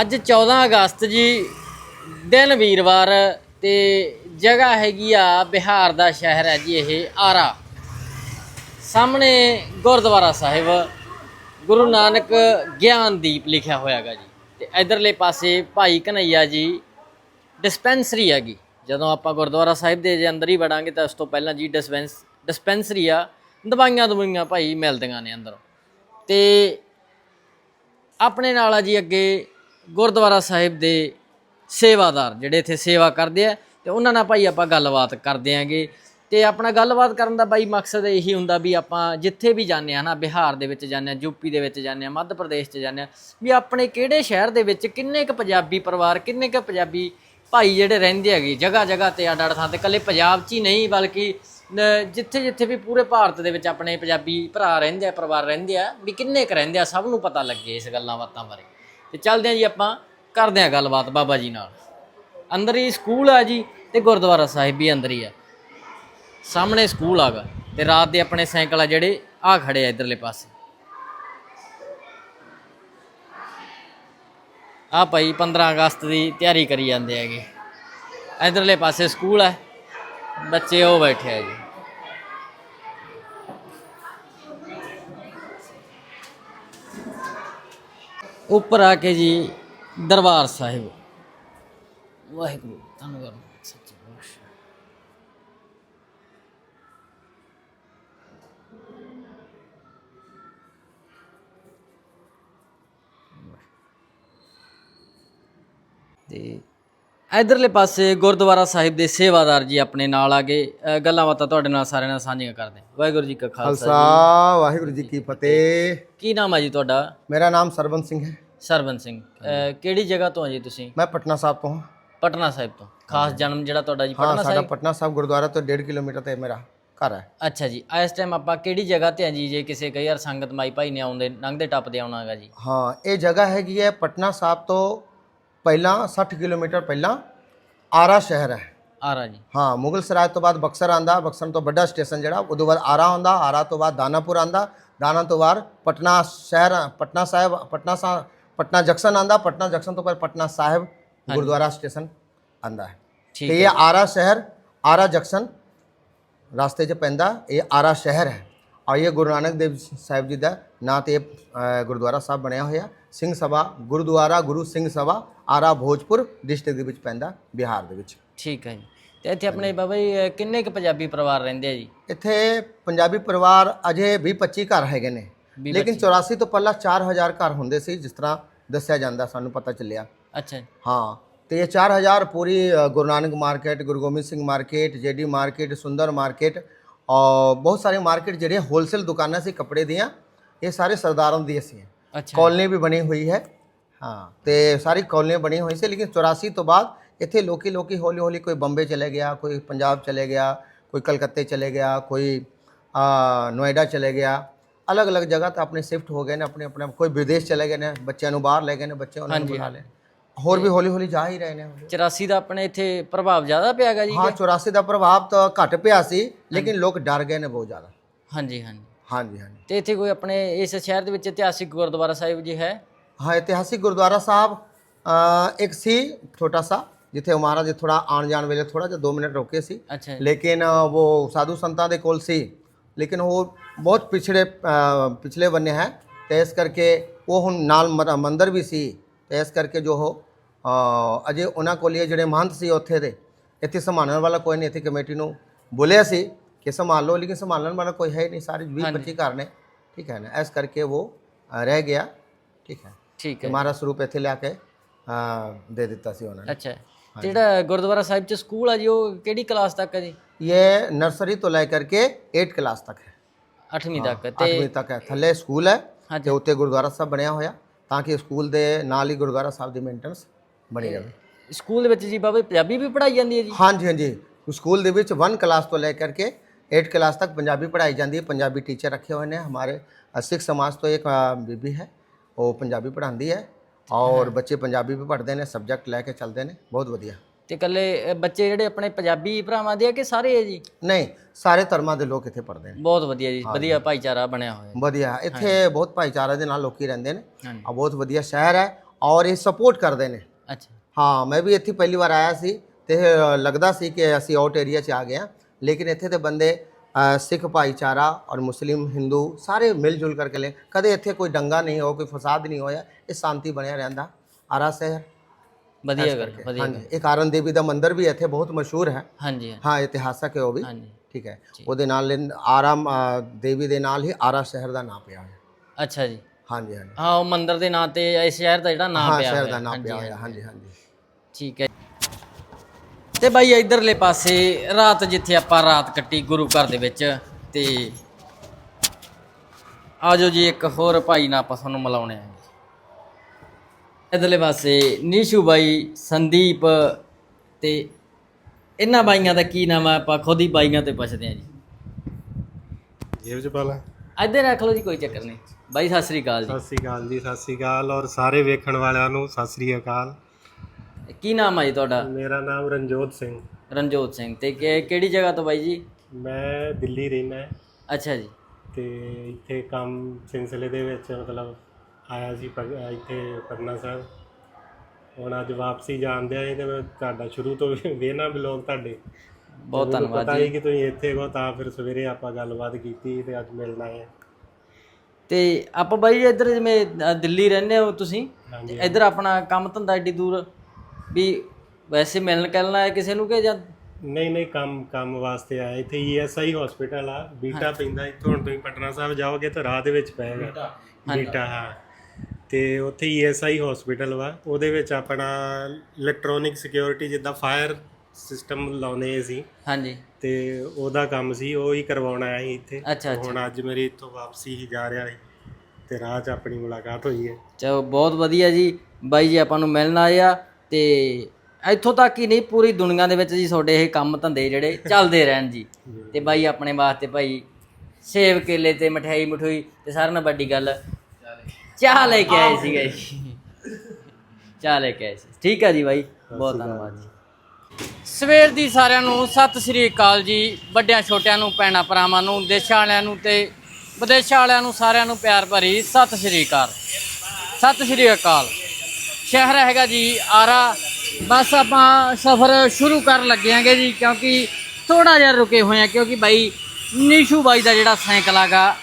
ਅੱਜ 14 ਅਗਸਤ ਜੀ, ਦਿਨ ਵੀਰਵਾਰ ਤੇ ਜਗ੍ਹਾ ਹੈਗੀ ਆ ਬਿਹਾਰ ਦਾ ਸ਼ਹਿਰ ਹੈ ਜੀ ਇਹ, ਆਰਾ। ਸਾਹਮਣੇ ਗੁਰਦੁਆਰਾ ਸਾਹਿਬ, ਗੁਰੂ ਨਾਨਕ ਗਿਆਨਦੀਪ ਲਿਖਿਆ ਹੋਇਆਗਾ ਜੀ। ਤੇ ਇਧਰਲੇ ਪਾਸੇ ਭਾਈ ਕਨਈਆ ਜੀ ਡਿਸਪੈਂਸਰੀ ਹੈਗੀ। ਜਦੋਂ ਆਪਾਂ ਗੁਰਦੁਆਰਾ ਸਾਹਿਬ ਦੇ ਜੇ ਅੰਦਰ ਹੀ ਵੜਾਂਗੇ ਤਾਂ ਉਸ ਤੋਂ ਪਹਿਲਾਂ ਜੀ ਡਿਸਪੈਂਸ, ਡਿਸਪੈਂਸਰੀ ਆ, ਦਵਾਈਆਂ ਦਵਾਈਆਂ ਭਾਈ ਮਿਲਦੀਆਂ ਨੇ ਅੰਦਰ। ਤੇ ਆਪਣੇ ਨਾਲ ਆ ਜੀ ਅੱਗੇ ਗੁਰਦੁਆਰਾ ਸਾਹਿਬ ਦੇ ਸੇਵਾਦਾਰ ਜਿਹੜੇ ਇੱਥੇ ਸੇਵਾ ਕਰਦੇ ਆ, ਤੇ ਉਹਨਾਂ ਨਾਲ ਭਾਈ ਆਪਾਂ ਗੱਲਬਾਤ ਕਰਦੇ ਆਂਗੇ। ਤੇ ਆਪਣਾ ਗੱਲਬਾਤ ਕਰਨ ਦਾ ਬਾਈ ਮਕਸਦ ਇਹੀ ਹੁੰਦਾ ਵੀ ਆਪਾਂ ਜਿੱਥੇ ਵੀ ਜਾਂਦੇ ਆ ਨਾ ਬਿਹਾਰ ਦੇ ਵਿੱਚ ਜਾਂਦੇ ਆ ਯੂਪੀ ਦੇ ਵਿੱਚ ਜਾਂਦੇ ਆ, ਮੱਧ ਪ੍ਰਦੇਸ਼ 'ਚ ਜਾਂਦੇ ਆ, ਵੀ ਆਪਣੇ ਕਿਹੜੇ ਸ਼ਹਿਰ ਦੇ ਵਿੱਚ ਕਿੰਨੇ ਕੁ ਪੰਜਾਬੀ ਪਰਿਵਾਰ, ਕਿੰਨੇ ਕੁ ਪੰਜਾਬੀ ਭਾਈ ਜਿਹੜੇ ਰਹਿੰਦੇ ਹੈਗੇ ਜਗ੍ਹਾ ਜਗ੍ਹਾ ਤੇ ਅੱਡ ਅੱਡ ਥਾਂ ਤੇ, ਇਕੱਲੇ ਪੰਜਾਬ 'ਚ ਹੀ ਨਹੀਂ, ਬਲਕਿ ਜਿੱਥੇ ਜਿੱਥੇ ਵੀ ਪੂਰੇ ਭਾਰਤ ਦੇ ਵਿੱਚ ਆਪਣੇ ਪੰਜਾਬੀ ਭਰਾ ਰਹਿੰਦੇ ਆ, ਪਰਿਵਾਰ ਰਹਿੰਦੇ ਆ, ਵੀ ਕਿੰਨੇ ਕੁ ਰਹਿੰਦੇ ਆ, ਸਭ ਨੂੰ ਪਤਾ ਲੱਗੇ ਇਸ ਗੱਲਾਂ ਬਾਤਾਂ ਬਾਰੇ। ਤੇ ਚੱਲਦੇ ਆ ਜੀ ਆਪਾਂ, ਕਰਦੇ ਆ ਗੱਲਬਾਤ ਬਾਬਾ ਜੀ ਨਾਲ। ਅੰਦਰ ਹੀ ਸਕੂਲ ਆ ਜੀ ਤੇ ਗੁਰਦੁਆਰਾ ਸਾਹਿਬ ਵੀ ਅੰਦਰ ਹੀ ਆ। ਸਾਹਮਣੇ ਸਕੂਲ ਆਗਾ ਤੇ ਰਾਤ ਦੇ ਆਪਣੇ ਸਾਈਕਲ ਆ ਜਿਹੜੇ ਆ ਖੜੇ ਆ ਇਧਰਲੇ ਪਾਸੇ। ਆ ਭਾਈ 15 ਅਗਸਤ ਦੀ ਤਿਆਰੀ ਕਰੀ ਜਾਂਦੇ ਹੈਗੇ। ਇਧਰਲੇ ਪਾਸੇ ਸਕੂਲ ਹੈ ਬੱਚੇ ਉਹ ਬੈਠੇ ਆ ਜੀ। ਉੱਪਰ ਆ ਕੇ ਜੀ ਦਰਬਾਰ ਸਾਹਿਬ ਵਾਹਿਗੁਰੂ ਧੰਨਵਾਦ ਸੱਚੇ ਪਾਤਸ਼ਾਹ ਤੇ ਇਧਰਲੇ ਪਾਸੇ ਗੁਰਦੁਆਰਾ ਸਾਹਿਬ ਦੇ ਸੇਵਾਦਾਰ ਜੀ ਆਪਣੇ ਨਾਲ ਆ ਗਏ। ਗੱਲਾਂ ਬਾਤਾਂ ਤੁਹਾਡੇ ਨਾਲ ਸਾਰਿਆਂ ਨਾਲ ਸਾਂਝੀਆਂ ਕਰਦੇ। ਵਾਹਿਗੁਰੂ ਜੀ ਕਾ ਖਾਲਸਾ ਵਾਹਿਗੁਰੂ ਜੀ ਕੀ ਫਤਿਹ। ਕੀ ਨਾਮ ਹੈ ਜੀ ਤੁਹਾਡਾ? ਮੇਰਾ ਨਾਮ ਸਰਵਨ ਸਿੰਘ ਹੈ। ਸਰਵਨ ਸਿੰਘ। ਕਿਹੜੀ ਜਗ੍ਹਾ ਤੋਂ ਆ ਜੀ ਤੁਸੀਂ? ਮੈਂ ਪਟਨਾ ਸਾਹਿਬ ਤੋਂ ਹਾਂ। ਪਟਨਾ ਸਾਹਿਬ ਤੋਂ। ਖਾਸ ਜਨਮ ਜਿਹੜਾ ਤੁਹਾਡਾ ਜੀ ਪਟਨਾ ਸਾਡਾ ਪਟਨਾ ਸਾਹਿਬ ਗੁਰਦੁਆਰਾ ਤੋਂ 1.5 ਕਿਲੋਮੀਟਰ ਤੇ ਮੇਰਾ ਘਰ ਹੈ। ਅੱਛਾ ਜੀ। ਇਸ ਟਾਈਮ ਆਪਾਂ ਕਿਹੜੀ ਜਗ੍ਹਾ ਤੇ ਆ ਜੀ? ਜੇ ਕਿਸੇ ਕਈ ਵਾਰ ਸੰਗਤ ਮਾਈ ਭਾਈ ਨੇ ਆਉਂਦੇ ਲੰਘਦੇ ਟੱਪਦੇ ਆਉਣਾ ਹੈਗਾ ਜੀ। ਹਾਂ ਇਹ ਜਗ੍ਹਾ ਹੈਗੀ ਹੈ ਪਟਨਾ ਸਾਹਿਬ ਤੋਂ ਪਹਿਲਾਂ 60 ਕਿਲੋਮੀਟਰ ਪਹਿਲਾਂ ਆਰਾ ਸ਼ਹਿਰ ਹੈ। ਆਰਾ ਜੀ। ਹਾਂ ਮੁਗਲ ਸਰਾਏ ਤੋਂ ਬਾਅਦ ਬਕਸਰ ਆਂਦਾ ਬਕਸਰ ਤੋਂ ਵੱਡਾ ਸਟੇਸ਼ਨ ਜਿਹੜਾ ਉਦੋਂ ਬਾਅਦ ਆਰਾ ਆਉਂਦਾ ਆਰਾ ਤੋਂ ਬਾਅਦ ਦਾਨਾਪੁਰ ਆਂਦਾ ਦਾਨਾ ਤੋਂ ਬਾਅਦ ਪਟਨਾ ਸ਼ਹਿਰ ਪਟਨਾ ਸਾਹਿਬ ਪਟਨਾ ਸਾਹਿਬ ਪਟਨਾ ਜੰਕਸ਼ਨ ਆਂਦਾ ਪਟਨਾ ਜੰਕਸ਼ਨ ਤੋਂ ਬਾਅਦ ਪਟਨਾ ਸਾਹਿਬ ਗੁਰਦੁਆਰਾ ਸਟੇਸ਼ਨ ਆਂਦਾ ਹੈ। ਠੀਕ ਤੇ ਇਹ ਆਰਾ ਸ਼ਹਿਰ ਆਰਾ ਜੰਕਸ਼ਨ ਰਸਤੇ 'ਚ ਪੈਂਦਾ ਇਹ ਆਰਾ ਸ਼ਹਿਰ ਹੈ। ਇਹ ਗੁਰੂ ਨਾਨਕ ਦੇਵ ਸਾਹਿਬ ਜੀ ਦਾ ਨਾਂ ਤੇ ਗੁਰਦੁਆਰਾ ਸਾਹਿਬ ਬਣਿਆ ਹੋਇਆ। ਸਿੰਘ ਸਭਾ ਗੁਰਦੁਆਰਾ ਗੁਰੂ ਸਿੰਘ ਸਭਾ ਆਰਾ ਭੋਜਪੁਰ ਡਿਸਟ੍ਰਿਕਟ ਦੇ ਵਿੱਚ ਪੈਂਦਾ ਬਿਹਾਰ ਦੇ ਵਿੱਚ। ਠੀਕ ਹੈ ਜੀ। ਤੇ ਇੱਥੇ ਆਪਣੇ ਬਾਬਾ ਜੀ ਕਿੰਨੇ ਕੁ ਪੰਜਾਬੀ ਪਰਿਵਾਰ ਰਹਿੰਦੇ ਆ ਜੀ? ਇੱਥੇ ਪੰਜਾਬੀ ਪਰਿਵਾਰ ਅਜੇ 20 25 ਘਰ ਹੈਗੇ ਨੇ। ਲੇਕਿਨ 84 ਤੋਂ ਪਹਿਲਾਂ 4000 ਘਰ ਹੁੰਦੇ ਸੀ ਜਿਸ ਤਰ੍ਹਾਂ ਦੱਸਿਆ ਜਾਂਦਾ ਸਾਨੂੰ ਪਤਾ ਚੱਲਿਆ। ਅੱਛਾ ਜੀ। ਹਾਂ ਤੇ ਇਹ 4000 ਪੂਰੀ Guru Nanak market Guru Gobind Singh market JD market Sundar market ਔਰ ਬਹੁਤ ਸਾਰੇ ਮਾਰਕੀਟ ਜਿਹੜੇ ਹੋਲਸੇਲ ਦੁਕਾਨਾਂ ਸੀ ਕੱਪੜੇ ਦੀਆਂ ਇਹ ਸਾਰੇ ਸਰਦਾਰਾਂ ਦੀ ਸੀ ਅੱਛਾ। ਕੌਲਨੀ ਵੀ ਬਣੀ ਹੋਈ ਹੈ। ਹਾਂ ਤੇ ਸਾਰੀ ਕੌਲਨੀ ਬਣੀ ਹੋਈ ਸੀ ਲੇਕਿਨ 84 ਤੋਂ ਬਾਅਦ ਇੱਥੇ ਲੋਕੀ ਲੋਕੀ ਹੌਲੀ ਹੌਲੀ ਕੋਈ ਬੰਬੇ ਚਲੇ ਗਿਆ ਕੋਈ ਪੰਜਾਬ ਚਲੇ ਗਿਆ ਕੋਈ ਕਲਕੱਤੇ ਚਲੇ ਗਿਆ ਕੋਈ ਨੋਇਡਾ ਚਲੇ ਗਿਆ। ਅਲੱਗ-ਅਲੱਗ ਜਗ੍ਹਾ ਤੇ ਆਪਣੇ ਸ਼ਿਫਟ ਹੋ ਗਏ ਨੇ ਆਪਣੇ ਆਪਣੇ ਕੋਈ ਵਿਦੇਸ਼ ਚਲੇ ਗਏ ਨੇ ਬੱਚਿਆਂ ਨੂੰ ਬਾਹਰ ਲੈ ਗਏ ਨੇ ਬੱਚੇ ਉਹਨਾਂ ਨੂੰ ਬੁਲਾ ਹੋਰ ਵੀ ਹੌਲੀ ਹੌਲੀ ਜਾ ਹੀ ਰਹੇ ਨੇ 84 ਦਾ ਆਪਣੇ ਇੱਥੇ ਪ੍ਰਭਾਵ ਜ਼ਿਆਦਾ ਪਿਆ ਹੈਗਾ ਜੀ ਹਾਂ 84 ਦਾ ਪ੍ਰਭਾਵ ਤਾਂ ਘਟ ਪਿਆ ਸੀ ਲੇਕਿਨ ਲੋਕ ਡਰ ਗਏ ਨੇ ਬਹੁਤ ਜ਼ਿਆਦਾ। ਹਾਂਜੀ ਹਾਂਜੀ। ਹਾਂਜੀ ਹਾਂਜੀ। ਤੇ ਇੱਥੇ ਕੋਈ ਆਪਣੇ ਇਸ ਸ਼ਹਿਰ ਦੇ ਵਿੱਚ ਇਤਿਹਾਸਿਕ ਗੁਰਦੁਆਰਾ ਸਾਹਿਬ ਜੀ ਹੈ? ਹਾਂ ਇਤਿਹਾਸਿਕ ਗੁਰਦੁਆਰਾ ਸਾਹਿਬ ਇੱਕ ਸੀ ਛੋਟਾ ਸਾ ਜਿੱਥੇ ਮਹਾਰਾਜ ਜੀ ਥੋੜਾ ਆਉਣ ਜਾਣ ਵੇਲੇ ਥੋੜਾ ਜਿਹਾ 2 ਮਿੰਟ ਰੁਕੇ ਸੀ। ਲੇਕਿਨ ਉਹ ਸਾਧੂ ਸੰਤਾਂ ਦੇ ਕੋਲ ਸੀ। ਲੇਕਿਨ ਉਹ ਬਹੁਤ ਪਿਛੜੇ ਪਿਛਲੇ ਬੰਨੇ ਹੈ ਤੇ ਇਸ ਕਰਕੇ ਉਹ ਹੁਣ ਨਾਲ ਮੰਦਿਰ ਵੀ ਸੀ। ਤੇ ਇਸ ਕਰਕੇ ਜੋ ਉਹ ਅਜੇ ਉਹਨਾਂ ਕੋਲ ਜਿਹੜੇ ਮਹੰਤ ਸੀ ਉੱਥੇ ਦੇ ਇੱਥੇ ਸੰਭਾਲਣ ਵਾਲਾ ਕੋਈ ਨਹੀਂ ਇੱਥੇ ਕਮੇਟੀ ਨੂੰ ਬੋਲਿਆ ਸੀ ਕਿ ਸੰਭਾਲ ਲਓ ਲੇਕਿਨ ਸੰਭਾਲਣ ਵਾਲਾ ਕੋਈ ਹੈ ਨਹੀਂ ਸਾਰੇ 20 25 ਘਰ ਨੇ ਠੀਕ ਹੈ ਨਾ ਇਸ ਕਰਕੇ ਉਹ ਰਹਿ ਗਿਆ ਠੀਕ ਹੈ। ਠੀਕ ਹੈ। ਮਹਾਰਾਜ ਸਰੂਪ ਇੱਥੇ ਲਿਆ ਕੇ ਦੇ ਦਿੱਤਾ ਸੀ ਉਹਨਾਂ ਨੇ। ਅੱਛਾ। ਜਿਹੜਾ ਗੁਰਦੁਆਰਾ ਸਾਹਿਬ ਚ ਸਕੂਲ ਆ ਜੀ ਉਹ ਕਿਹੜੀ ਕਲਾਸ ਤੱਕ ਹੈ ਜੀ? ਇਹ ਨਰਸਰੀ ਤੋਂ ਲੈ ਕਰਕੇ 8 ਕਲਾਸ ਤੱਕ ਹੈ। 8ਵੀਂ ਤੱਕ ਤੇ 8ਵੀਂ ਤੱਕ ਹੈ। ਥੱਲੇ ਸਕੂਲ ਹੈ। ਤੇ ਉੱਤੇ ਗੁਰਦੁਆਰਾ ਸਾਹਿਬ ਬਣਿਆ ਹੋਇਆ। ਤਾਂ ਕਿ ਸਕੂਲ ਦੇ ਨਾਲ ਹੀ ਗੁਰਦੁਆਰਾ ਸਾਹਿਬ ਦੀ ਮੇਨਟੇਨੈਂਸ ਬਣੀ ਰਹੇ। ਸਕੂਲ ਦੇ ਵਿੱਚ ਜੀ ਬਾਬਾ ਜੀ ਪੰਜਾਬੀ ਵੀ ਪੜ੍ਹਾਈ ਜਾਂਦੀ ਹੈ ਜੀ? ਹਾਂਜੀ ਹਾਂਜੀ। ਸਕੂਲ ਦੇ ਵਿੱਚ 1 ਕਲਾਸ ਤੋਂ ਲੈ ਕਰਕੇ 8 ਕਲਾਸ ਤੱਕ ਪੰਜਾਬੀ ਪੜ੍ਹਾਈ ਜਾਂਦੀ ਹੈ। ਪੰਜਾਬੀ ਟੀਚਰ ਰੱਖੇ ਹੋਏ ਨੇ ਹਮਾਰੇ। ਸਿੱਖ ਸਮਾਜ ਤੋਂ ਇੱਕ ਬੀਬੀ ਹੈ ਉਹ ਪੰਜਾਬੀ ਪੜ੍ਹਾਉਂਦੀ ਹੈ ਔਰ ਬੱਚੇ ਪੰਜਾਬੀ ਵੀ ਪੜ੍ਹਦੇ ਨੇ ਸਬਜੈਕਟ ਲੈ ਕੇ ਚੱਲਦੇ ਨੇ। ਬਹੁਤ ਵਧੀਆ। ਤੇ ਇਕੱਲੇ ਬੱਚੇ ਜਿਹੜੇ ਆਪਣੇ ਪੰਜਾਬੀ ਭਰਾਵਾਂ ਦੇ ਆ ਕਿ ਸਾਰੇ ਹੈ ਜੀ? ਨਹੀਂ ਸਾਰੇ ਧਰਮਾਂ ਦੇ ਲੋਕ ਇੱਥੇ ਪੜ੍ਹਦੇ ਨੇ। ਬਹੁਤ ਵਧੀਆ ਜੀ ਵਧੀਆ ਭਾਈਚਾਰਾ ਬਣਿਆ ਹੋਇਆ ਵਧੀਆ ਇੱਥੇ ਬਹੁਤ ਭਾਈਚਾਰੇ ਦੇ ਨਾਲ ਲੋਕੀ ਰਹਿੰਦੇ ਨੇ। ਆ ਬਹੁਤ ਵਧੀਆ ਸ਼ਹਿਰ ਹੈ ਔਰ ਇਹ ਸਪੋਰਟ ਕਰਦੇ ਨੇ। ਅੱਛਾ। ਹਾਂ ਮੈਂ ਵੀ ਇੱਥੇ ਪਹਿਲੀ ਵਾਰ ਆਇਆ ਸੀ ਤੇ ਲੱਗਦਾ ਸੀ ਕਿ ਅਸੀਂ ਆਊਟ ਏਰੀਆ 'ਚ ਆ ਗਏ ਹਾਂ। ਲੇਕਿਨ ਇੱਥੇ ਦੇ ਬੰਦੇ ਸਿੱਖ ਭਾਈਚਾਰਾ ਔਰ ਮੁਸਲਿਮ ਹਿੰਦੂ ਸਾਰੇ ਮਿਲ ਜੁਲ ਕਰਕੇ ਲੈ ਕਦੇ ਇੱਥੇ ਕੋਈ ਦੰਗਾ ਨਹੀਂ ਹੋ ਕੋਈ ਫਸਾਦ ਨਹੀਂ ਹੋਇਆ ਇਹ ਸ਼ਾਂਤੀ ਬਣਿਆ ਰਹਿੰਦਾ। ਆਰਾ ਸ਼ਹਿਰ। ਵਧੀਆ ਗੱਲ ਵਧੀਆ ਹਾਂਜੀ ਇੱਕ ਆਰਨ ਦੇਵੀ ਦਾ ਮੰਦਿਰ ਵੀ ਇੱਥੇ ਬਹੁਤ ਮਸ਼ਹੂਰ ਹੈ। ਹਾਂਜੀ ਹਾਂ ਇਤਿਹਾਸਕ ਹੈ ਉਹ ਵੀ। ਹਾਂਜੀ। ਠੀਕ ਹੈ। ਉਹਦੇ ਨਾਲ ਆਰਾਮ ਦੇਵੀ ਦੇ ਨਾਲ ਹੀ ਆਰਾ ਸ਼ਹਿਰ ਦਾ ਨਾਮ ਪਿਆ ਹੈ ਅੱਛਾ ਜੀ। ਹਾਂਜੀ ਹਾਂਜੀ। ਹਾਂ ਉਹ ਮੰਦਿਰ ਦੇ ਨਾਂ ਤੇ ਇਸ ਸ਼ਹਿਰ ਦਾ ਜਿਹੜਾ ਨਾਮ ਹਾਂ ਪਿਆ ਸ਼ਹਿਰ ਹੋਇਆ। ਦਾ ਨਾਮ ਹਾਂਜੀ, ਪਿਆ ਹੋਇਆ। ਹਾਂਜੀ। ਹਾਂਜੀ ਠੀਕ ਹੈ। ਤੇ ਬਾਈ ਇਧਰਲੇ ਪਾਸੇ ਰਾਤ ਜਿੱਥੇ ਆਪਾਂ ਰਾਤ ਕੱਟੀ ਗੁਰੂ ਘਰ ਦੇ ਵਿੱਚ ਤੇ ਆਜੋ ਜੀ ਇੱਕ ਹੋਰ ਭਾਈ ਨਾਲ ਆਪਾਂ ਤੁਹਾਨੂੰ ਮਿਲਾਉਣੇ ਆ ਇਧਰਲੇ ਪਾਸੇ ਨੀਸ਼ੂ ਬਾਈ ਸੰਦੀਪ ਤੇ ਇਹਨਾਂ ਬਾਈਆਂ ਦਾ ਕੀ ਨਾਮ ਆ? ਆਪਾਂ ਖੁਦ ਹੀ ਬਾਈਆਂ ਤੇ ਪੁੱਛਦੇ ਆ ਜੀ। ਜੇਬ ਚ ਪਾ ਲਾ। ਇੱਧਰ ਰੱਖ ਲਓ ਜੀ ਕੋਈ ਚੱਕਰ ਨਹੀਂ। ਬਾਈ ਸਤਿ ਸ੍ਰੀ ਅਕਾਲ ਜੀ। ਸਤਿ ਸ੍ਰੀ ਅਕਾਲ ਜੀ ਸਤਿ ਸ੍ਰੀ ਅਕਾਲ। ਔਰ ਸਾਰੇ ਵੇਖਣ ਵਾਲਿਆਂ ਨੂੰ ਸਤਿ ਸ੍ਰੀ ਅਕਾਲ। ਕੀ ਨਾਮ ਆ ਜੀ ਤੁਹਾਡਾ? ਮੇਰਾ ਨਾਮ ਰਣਜੋਤ ਸਿੰਘ। ਰਣਜੋਤ ਸਿੰਘ। ਤੇ ਕਿ- ਕਿਹੜੀ ਜਗ੍ਹਾ ਤੋਂ ਬਾਈ ਜੀ? ਮੈਂ ਦਿੱਲੀ ਰਹਿਣਾ ਅੱਛਾ ਜੀ। ਤੇ ਇੱਥੇ ਕੰਮ ਸਿਲਸਿਲੇ ਦੇ ਵਿੱਚ ਮਤਲਬ ਆਇਆ ਸੀ ਪਗ- ਇੱਥੇ ਪਟਨਾ ਸਾਹਿਬ। ਹੁਣ ਅੱਜ ਵਾਪਸੀ ਜਾਂਦੇ ਆਏ ਤੇ ਮੈਂ ਤੁਹਾਡਾ ਸ਼ੁਰੂ ਤੋਂ ਵੇਨਾ ਬਲੌਗ ਤੁਹਾਡੇ। ਬਹੁਤ ਮੈਨੂੰ ਧੰਨਵਾਦ ਪਤਾ ਜੀ। ਕਿ ਤੁਸੀਂ ਇੱਥੇ ਹੋ ਤਾਂ ਫਿਰ ਸਵੇਰੇ ਆਪਾਂ ਗੱਲਬਾਤ ਕੀਤੀ ਤੇ ਅੱਜ ਮਿਲਣਾ ਹੈ ਤੇ ਆਪਾਂ ਬਾਈ ਇੱਧਰ ਜਿਵੇਂ ਅ, ਦਿੱਲੀ ਰਹਿੰਦੇ ਹੋ ਤੁਸੀਂ ਹਾਂਜੀ ਇੱਧਰ ਆਪਣਾ ਕੰਮ ਧੰਦਾ ਏਡੀ ਦੂਰ ਵੀ ਵੈਸੇ ਮਿਲਣ ਕਹਿਣਾ ਹੈ ਕਿਸੇ ਨੂੰ ਕਿ ਜਾਂ ਨਹੀਂ ਨਹੀਂ ਕੰਮ ਕੰਮ ਵਾਸਤੇ ਆਇਆ ਇੱਥੇ ਈਐਸਆਈ ਹਸਪੀਟਲ ਆ। ਬੀਟਾ ਪੈਂਦਾ ਇੱਥੋਂ ਹੁਣ ਤੁਸੀਂ ਪਟਨਾ ਸਾਹਿਬ ਜਾਓਗੇ ਤਾਂ ਰਾਹ ਦੇ ਵਿੱਚ ਪਏਗਾ। ਬੀਟਾ ਹਾਂ। ਤੇ ਉੱਥੇ ਈਐਸਆਈ ਹਸਪੀਟਲ ਵਾ। ਉਹਦੇ ਵਿੱਚ ਆਪਣਾ ਇਲੈਕਟ੍ਰੋਨਿਕ ਸਿਕਿਉਰਿਟੀ ਜਿੱਦਾਂ ਫਾਇਰ ਸਿਸਟਮ ਲਾਉਨੇ ਸੀ। ਹਾਂਜੀ। ਤੇ ਉਹਦਾ ਕੰਮ ਸੀ ਉਹ ਹੀ ਕਰਵਾਉਣ ਆਇਆ ਸੀ ਇੱਥੇ। ਅੱਛਾ ਅੱਛਾ। ਹੁਣ ਅੱਜ ਮੇਰੀ ਇੱਥੋਂ ਵਾਪਸੀ ਹੀ ਜਾ ਰਿਹਾ ਸੀ ਤੇ ਰਾਹ 'ਚ ਆਪਣੀ ਮੁਲਾਕਾਤ ਹੋਈ ਹੈ। ਚਲੋ ਬਹੁਤ ਵਧੀਆ ਜੀ। ਬਾਈ ਜੀ ਆਪਾਂ ਨੂੰ ਮਿਲਣ ਆਏ ਆ ਤੇ ਇੱਥੋਂ ਤੱਕ ਹੀ ਨਹੀਂ ਪੂਰੀ ਦੁਨੀਆ ਦੇ ਵਿੱਚ ਜੀ ਤੁਹਾਡੇ ਇਹ ਕੰਮ ਧੰਦੇ ਜਿਹੜੇ ਚੱਲਦੇ ਰਹਿਣ ਜੀ। ਤੇ ਬਾਈ ਆਪਣੇ ਵਾਸਤੇ ਭਾਈ ਸੇਬ ਕੇਲੇ ਤੇ ਮਠਿਆਈ ਮਠੋਈ ਤੇ ਸਾਰਿਆਂ ਨਾਲੋਂ ਵੱਡੀ ਗੱਲ ਚਾਹ ਲੈ ਕੇ ਆਏ ਸੀਗੇ ਜੀ। ਚਾਹ ਲੈ ਕੇ ਆਏ ਸੀ। ਠੀਕ ਹੈ ਜੀ ਬਾਈ ਬਹੁਤ ਧੰਨਵਾਦ ਜੀ। ਸਵੇਰ ਦੀ ਸਾਰਿਆਂ ਨੂੰ ਸਤਿ ਸ੍ਰੀ ਅਕਾਲ ਜੀ। ਵੱਡਿਆਂ ਛੋਟਿਆਂ ਨੂੰ ਭੈਣਾਂ ਭਰਾਵਾਂ ਨੂੰ ਦੇਸ਼ਾਂ ਵਾਲਿਆਂ ਨੂੰ ਤੇ ਵਿਦੇਸ਼ਾਂ ਵਾਲਿਆਂ ਨੂੰ ਸਾਰਿਆਂ ਨੂੰ ਪਿਆਰ ਭਰੀ ਸਤਿ ਸ੍ਰੀ ਅਕਾਲ। ਸਤਿ ਸ੍ਰੀ ਅਕਾਲ। ਸ਼ਹਿਰ ਹੈਗਾ ਜੀ ਆਰਾ। ਬਸ ਆਪਾਂ ਸਫ਼ਰ ਸ਼ੁਰੂ ਕਰਨ ਲੱਗੇ ਆਂਗੇ ਜੀ ਕਿਉਂਕਿ ਥੋੜਾ ਜਿਹਾ ਰੁਕੇ ਹੋਏ ਆ ਕਿਉਂਕਿ ਬਾਈ ਨੀਸ਼ੂ ਬਾਈ ਦਾ ਜਿਹੜਾ ਸਾਈਕਲ ਹੈਗਾ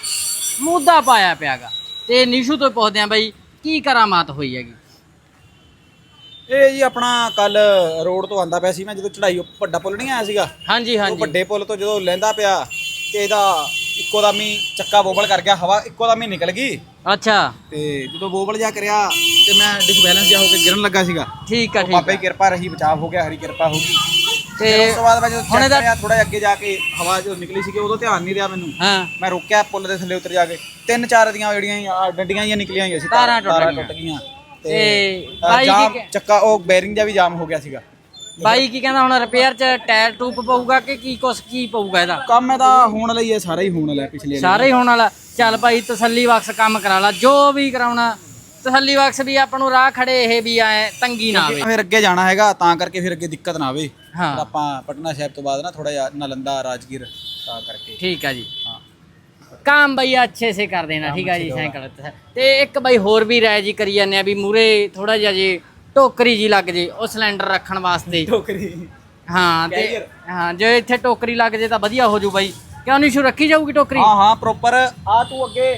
ਮੁੱਦਾ ਪਾਇਆ ਪਿਆਗਾ ਤੇ ਨੀਸ਼ੂ ਤੋਂ ਪੁੱਛਦੇ ਆਂ ਬਾਈ ਕੀ ਕਰਾਮਾਤ ਹੋਈ ਹੈਗੀ? ਇਹ ਜੀ ਆਪਣਾ ਕੱਲ ਰੋਡ ਤੋਂ ਆਂਦਾ ਪਿਆ ਸੀ ਮੈਂ ਜਦੋਂ ਚੜਾਈ ਵੱਡਾ ਪੁੱਲ ਨਹੀਂ ਆਇਆ ਸੀਗਾ ਹਾਂਜੀ ਉਹ ਹਾਂਜੀ। ਵੱਡੇ ਪੁੱਲ ਤੋਂ ਜਦੋਂ ਲੈਂਦਾ ਪਿਆ ਤੇ ਇਹਦਾ ਇੱਕੋ ਦਮ ਹੀ ਚੱਕਾ ਬੋਬਲ ਕਰ ਗਿਆ ਹਵਾ ਇੱਕੋ ਦਮ ਹੀ ਨਿਕਲ ਗਈ। ਅੱਛਾ। ਤੇ ਜਦੋਂ ਬੋਬਲ ਜਾ ਕਰਿਆ ਤੇ ਮੈਂ ਡਿਸਬੈਲੈਂਸ ਜਿਹਾ ਹੋ ਕੇ ਗਿਰਨ ਲੱਗਾ ਸੀਗਾ। ਠੀਕ ਆ ਠੀਕ ਬਾਬੇ ਆ। ਦੀ ਕਿਰਪਾ ਰਹੀ ਬਚਾਅ ਹੋ ਗਿਆ ਹਰੀ ਕਿਰਪਾ ਹੋ ਗਈ। ਤੇ ਉਸ ਤੋਂ ਬਾਅਦ ਮੈਂ ਜਦੋਂ ਹੁਣ ਇਹਦਾ ਥੋੜਾ ਜਿਹਾ ਅੱਗੇ ਜਾ ਕੇ ਹਵਾ ਜਦੋਂ ਨਿਕਲੀ ਸੀਗੀ ਉਦੋਂ ਧਿਆਨ ਨਹੀਂ ਰਿਹਾ ਮੈਨੂੰ। ਹਾਂ। ਮੈਂ ਰੋਕਿਆ ਪੁੱਲ ਦੇ ਥੱਲੇ ਉਤਰ ਜਾ ਕੇ। ਤਿੰਨ ਚਾਰ ਦੀਆਂ ਜਿਹੜੀਆਂ ਡੰਡੀਆਂ ਜਿਹੀਆਂ ਨਿਕਲੀਆਂ ਹੋਈਆਂ ਸੀ ਤਾਰਾਂ ਟੁੱਟ ਗਈਆਂ। ਤੇ ਬਾਈ ਕੀ ਚੱਕਾ ਉਹ ਬੈਰਿੰਗ ਜਿਹਾ ਵੀ ਜਾਮ ਹੋ ਗਿਆ ਸੀਗਾ। ਬਾਈ ਕੀ ਕਹਿੰਦਾ ਹੁਣ ਰਿਪੇਅਰ ਚ ਟਾਇਰ ਟੂਪ ਪਊਗਾ ਕਿ ਕੀ ਕੁਛ ਕੀ ਪਊਗਾ ਇਹਦਾ? ਕੰਮ ਇਹਦਾ ਹੋਣ ਵਾਲਾ ਹੀ ਹੈ ਸਾਰਾ ਹੀ ਹੋਣ ਵਾਲਾ ਪਿਛਲੇ ਸਾਰੇ ਹੀ ਹੋਣ ਵਾਲਾ। ਚੱਲ ਭਾਈ ਤਸੱਲੀ ਬਖਸ਼ ਕੰਮ ਕਰਾ ਲਾ ਜੋ ਵੀ ਕਰਾਉਣਾ ਤਸੱਲੀ ਬਖਸ਼ ਵੀ ਆਪਾਂ ਨੂੰ ਰਾਹ ਖੜੇ ਇਹ ਵੀ ਐ ਤੰਗੀ ਨਾ ਆਵੇ। ਫਿਰ ਅੱਗੇ ਜਾਣਾ ਹੈਗਾ ਤਾਂ ਕਰਕੇ ਫਿਰ ਅੱਗੇ ਦਿੱਕਤ ਨਾ ਆਵੇ। ਹਾਂ। ਆਪਾਂ ਪਟਨਾ ਸ਼ਹਿਰ ਤੋਂ ਬਾਅਦ ਨਾ ਥੋੜਾ ਜਿਹਾ ਨਾਲੰਦਾ ਰਾਜਗੀਰ ਤਾਂ ਕਰਕੇ। ਠੀਕ ਆ ਜੀ। ਹਾਂ। ਕੰਮ ਬਈ ਅੱਛੇ ਸੇ ਕਰ ਦੇਣਾ ਠੀਕ ਆ ਜੀ ਸਾਈਕਲ ਤੇ। ਇੱਕ ਬਈ ਹੋਰ ਵੀ ਰਾਇ ਜੀ ਕਰੀ ਜਾਂਦੇ ਆ ਵੀ ਮੂਰੇ ਥੋੜਾ ਜਿਹਾ ਜੇ ਟੋਕਰੀ ਜੀ ਲੱਗ ਜੇ ਉਹ ਸਿਲੰਡਰ ਰੱਖਣ ਵਾਸਤੇ। ਟੋਕਰੀ। ਹਾਂ ਤੇ ਹਾਂ ਜੇ ਇੱਥੇ ਟੋਕਰੀ ਲੱਗ ਜੇ ਤਾਂ ਵਧੀਆ ਹੋ ਜੂ ਬਾਈ। ਕਿਉਂ ਨਹੀਂ ਸ਼ੁਰੂ ਰੱਖੀ ਜਾਊਗੀ ਟੋਕਰੀ? ਹਾਂ ਹਾਂ ਪ੍ਰੋਪਰ ਆ ਤੂੰ ਅੱਗੇ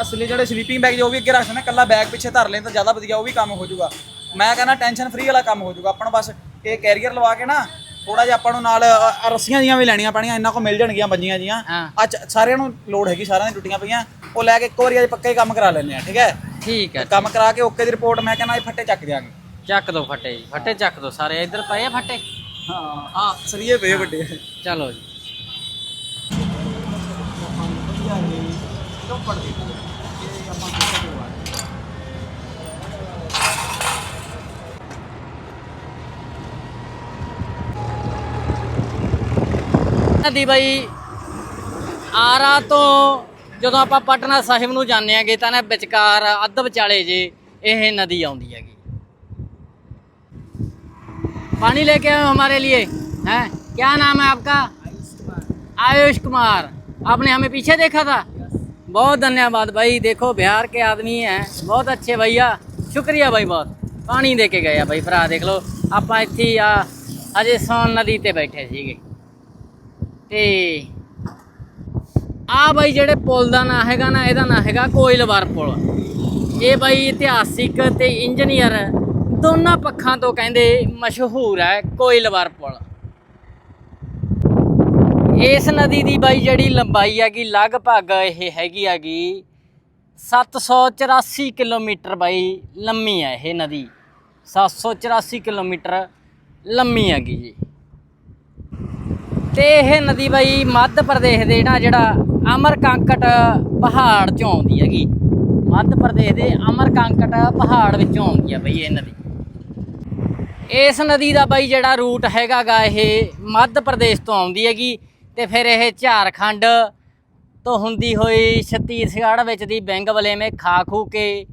ਅਸਲੀ ਜਿਹੜੇ ਸਲੀਪਿੰਗ ਬੈਗ ਜੋ ਵੀ ਅੱਗੇ ਰੱਖ ਸਕਦਾ ਕੱਲਾ ਬੈਗ ਪਿੱਛੇ ਧਰ ਲੈਣ ਤਾਂ ਜ਼ਿਆਦਾ ਵਧੀਆ ਉਹ ਵੀ ਕੰਮ ਹੋ ਜਾਊਗਾ ਮੈਂ ਕਹਿੰਦਾ ਟੈਨਸ਼ਨ ਫ੍ਰੀ ਵਾਲਾ ਕੰਮ ਹੋ ਜਾਊਗਾ ਆਪਾਂ ਬਸ ਇਹ ਕੈਰੀਅਰ ਲਵਾ ਕੇ ਨਾ ਥੋੜਾ ਜਿਹਾ ਆਪਾਂ ਨੂੰ ਨਾਲ ਅ, ਅ, ਰੱਸੀਆਂ ਜੀਆਂ ਵੀ ਲੈਣੀਆਂ ਪੈਣੀਆਂ ਇੰਨਾ ਕੋ ਮਿਲ ਜਾਣਗੀਆਂ ਬੰਜੀਆਂ ਜੀਆਂ। ਹਾਂ। ਅੱਜ ਸਾਰਿਆਂ ਨੂੰ ਲੋਡ ਹੈਗੀ ਸਾਰਿਆਂ ਦੀਆਂ ਟੁੱਟੀਆਂ ਪਈਆਂ। ਉਹ ਲੈ ਕੇ ਇੱਕ ਵਾਰੀ ਅੱਜ ਪੱਕਾ ਹੀ ਕੰਮ ਕਰਾ ਲੈਂਦੇ ਆ ਠੀਕ ਹੈ? ਠੀਕ ਹੈ। ਕੰਮ ਕਰਾ ਕੇ ਓਕੇ ਦੀ ਰਿਪੋਰਟ ਮੈਂ ਕਹਿੰਦਾ ਇਹ ਫੱਟੇ ਚੱਕ ਦਿਆਂਗੇ। ਚੱਕ ਦੋ ਫੱਟੇ ਜੀ ਫੱਟੇ ਚੱਕ ਦੋ ਸਾਰੇ। ਇੱਧਰ ਪਏ ਆ ਫੱਟੇ? ਹਾਂ ਆ ਸਰੀਏ ਪਏ ਵੱਡੇ। ਚਲੋ ਜੀ। ਨਦੀ ਬਾਈ ਆਰਾ ਤੋਂ ਜਦੋਂ ਆਪਾਂ ਪਟਨਾ ਸਾਹਿਬ ਨੂੰ ਜਾਂਦੇ ਆਂਗੇ ਤਾਂ ਨਾ ਵਿਚਕਾਰ ਅੱਧ ਵਿਚਾਲੇ ਜੇ ਇਹ ਨਦੀ ਆਉਂਦੀ ਹੈਗੀ पानी लेके आए हो हमारे लिए हैं क्या नाम है आपका आयुष कुमार आपने हमें पीछे देखा था बहुत धन्यवाद भाई देखो बिहार के आदमी हैं बहुत अच्छे भैया शुक्रिया भाई बहुत ਪਾਣੀ ਦੇ ਕੇ ਗਏ ਆ ਬਾਈ ਭਰਾ ਦੇਖ ਲਓ ਆਪਾਂ ਇੱਥੇ ਹੀ ਆ ਅਜੇ ਸੌਨ ਨਦੀ ਤੇ ਬੈਠੇ ਸੀਗੇ ਤੇ ਆ ਬਾਈ ਜਿਹੜੇ ਪੁਲ ਦਾ ਨਾਂ ਹੈਗਾ ਨਾ, ਇਹਦਾ ਨਾਂ ਹੈਗਾ ਕੋਇਲਵਰ ਪੁਲ। ਇਹ ਬਾਈ ਇਤਿਹਾਸਿਕ ਤੇ ਇੰਜੀਨੀਅਰ ਦੋਨਾਂ ਪੱਖਾਂ ਤੋਂ ਕਹਿੰਦੇ ਮਸ਼ਹੂਰ ਹੈ ਕੋਇਲਵਰ ਪੁਲ। ਇਸ ਨਦੀ ਦੀ ਬਾਈ ਜਿਹੜੀ ਲੰਬਾਈ ਹੈਗੀ, ਲਗਭਗ ਇਹ ਹੈਗੀ ਹੈਗੀ 784 ਕਿਲੋਮੀਟਰ ਬਾਈ ਲੰਮੀ ਹੈ ਇਹ ਨਦੀ। 784 ਕਿਲੋਮੀਟਰ ਲੰਮੀ ਹੈਗੀ ਜੀ। ਤੇ ਇਹ ਨਦੀ ਬਾਈ ਮੱਧ ਪ੍ਰਦੇਸ਼ ਦੇ ਨਾ ਜਿਹੜਾ ਅਮਰਕੰਕਟ ਪਹਾੜ ਚੋਂ ਆਉਂਦੀ ਹੈਗੀ। ਮੱਧ ਪ੍ਰਦੇਸ਼ ਦੇ ਅਮਰਕੰਕਟ ਪਹਾੜ ਵਿੱਚੋਂ ਆਉਂਦੀ ਹੈ ਬਈ ਇਹ ਨਦੀ। ਇਸ ਨਦੀ ਦਾ ਬਾਈ ਜਿਹੜਾ ਰੂਟ ਹੈਗਾਗਾ ਇਹ ਮੱਧ ਪ੍ਰਦੇਸ਼ ਤੋਂ ਆਉਂਦੀ ਹੈਗੀ ਤੇ ਫਿਰ ਇਹ ਝਾਰਖੰਡ ਤੋਂ ਹੁੰਦੀ ਹੋਈ ਛੱਤੀਸਗੜ੍ਹ ਵਿੱਚ ਦੀ ਬੈਂਗ ਵਲੇਵੇਂ ਖਾ ਖੂ ਕੇ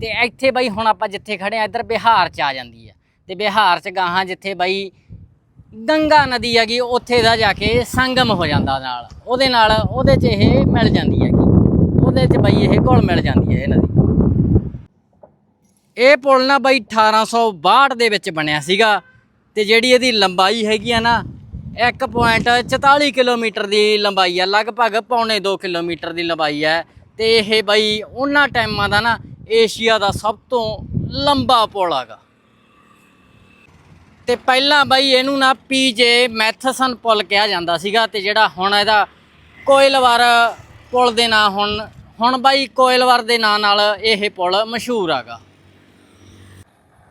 ਤੇ ਇੱਥੇ ਬਾਈ ਹੁਣ ਆਪਾਂ ਜਿੱਥੇ ਖੜੇ ਆ, ਇੱਧਰ ਬਿਹਾਰ ਚ ਆ ਜਾਂਦੀ ਆ। ਤੇ ਬਿਹਾਰ ਚ ਗਾਹਾਂ ਜਿੱਥੇ ਬਾਈ ਗੰਗਾ ਨਦੀ ਹੈਗੀ, ਉੱਥੇ ਦਾ ਜਾ ਕੇ ਸੰਗਮ ਹੋ ਜਾਂਦਾ ਨਾਲ। ਉਹਦੇ ਨਾਲ ਉਹਦੇ 'ਚ ਇਹ ਮਿਲ ਜਾਂਦੀ ਹੈਗੀ। ਉਹਦੇ 'ਚ ਬਈ ਇਹ ਘੁਲ ਮਿਲ ਜਾਂਦੀ ਹੈ ਇਹ ਨਦੀ। ਇਹ ਪੁਲ ਨਾ ਬਈ 1862 ਦੇ ਵਿੱਚ ਬਣਿਆ ਸੀਗਾ ਤੇ ਜਿਹੜੀ ਇਹਦੀ ਲੰਬਾਈ ਹੈਗੀ ਆ ਨਾ 1.44 ਕਿਲੋਮੀਟਰ ਦੀ ਲੰਬਾਈ ਆ, ਲਗਭਗ ਪੌਣੇ 2 ਕਿਲੋਮੀਟਰ ਦੀ ਲੰਬਾਈ ਹੈ ਤੇ ਇਹ ਬਈ ਉਹਨਾਂ ਟਾਈਮਾਂ ਦਾ ਨਾ ਏਸ਼ੀਆ ਦਾ ਸਭ ਤੋਂ ਲੰਬਾ ਪੁਲ ਹੈਗਾ। ਤੇ ਪਹਿਲਾਂ ਬਾਈ ਇਹਨੂੰ ਨਾ ਪੀਜੇ ਮੈਥਸਨ ਪੁਲ ਕਿਹਾ ਜਾਂਦਾ ਸੀਗਾ ਤੇ ਜਿਹੜਾ ਹੁਣ ਇਹਦਾ ਕੋਇਲਵਰ ਪੁਲ ਦੇ ਨਾਂ ਹੁਣ ਹੁਣ ਬਾਈ ਕੋਇਲਵਰ ਦੇ ਨਾਂ ਨਾਲ ਇਹ ਪੁਲ ਮਸ਼ਹੂਰ ਹੈਗਾ।